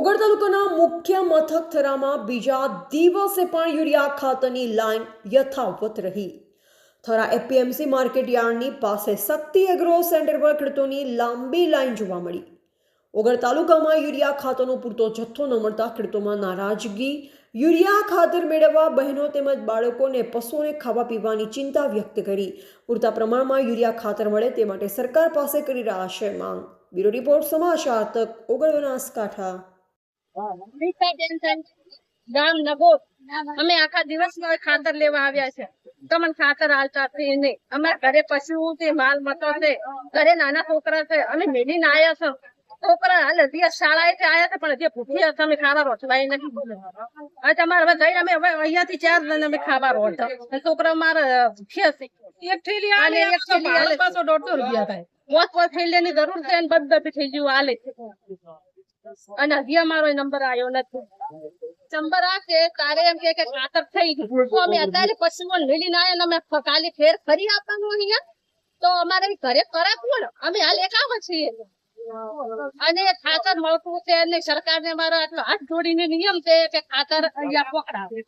ઓગળ તાલુકાના મુખ્ય મથક થરામાં બીજા દિવસે પણ યુરિયા ખાતરની લાઇન યથાવત રહી. થરા એપીએમસી માર્કેટ યાર્ડની પાસે શક્તિ એગ્રો સેન્ટર પર ખેડૂતોની લાંબી લાઇન જોવા મળી. ઓગળ તાલુકામાં યુરિયા ખાતરનો પૂરતો જથ્થો ન મળતા ખેડૂતોમાં નારાજગી. યુરિયા ખાતર મેળવવા બહેનો તેમજ બાળકોને પશુઓને ખાવા પીવાની ચિંતા વ્યક્ત કરી. પૂરતા પ્રમાણમાં યુરિયા ખાતર મળે તે માટે સરકાર પાસે કરી રહ્યા છે માંગ. બ્યુરો રિપોર્ટ સમાચાર તક ઓગળ બનાસકાંઠા. ગામ નગોર અમે આખા દિવસ ખાતર લેવા આવ્યા છે. તમને ખાતર હાલતા નથી નહીં. અમારા ઘરે પશુ છે માલ મતો છે. ઘરે નાના છોકરા છે. અમે મેળીને આવ્યા છો. છોકરા હાલ હજી શાળાએ છે પણ હજી ભૂખ્યા છે. અમે ખાવા રોટલાય નથી હવે તમારે હવે જઈને અમે હવે અહીંયાથી ચાર જણ અમે ખાવા રોટ છોકરા મારે ભૂખ્યા છે. એક થેલી આલે એક થેલી આલે. પાછો દોઢસો રૂપિયા થાય. પોત પોત થેલીની જરૂર છે અને બધું થઈ ગયું હાલે અને હજી અમારો નંબર આવ્યો નથી. એમ કે ખાતર થઈ ગયું. અમે અત્યારે પશુઓ લીલી ના અમે કાલે ફેર ફરી આપવાનું અહીંયા. તો અમારે ઘરે કરાવવું ને, અમે હાલ એકાવ છીએ. અને ખાતર મળતું છે અને સરકારને મારો આટલો હાથ જોડીને નિયમ છે કે ખાતર અહીંયા પકડાવે.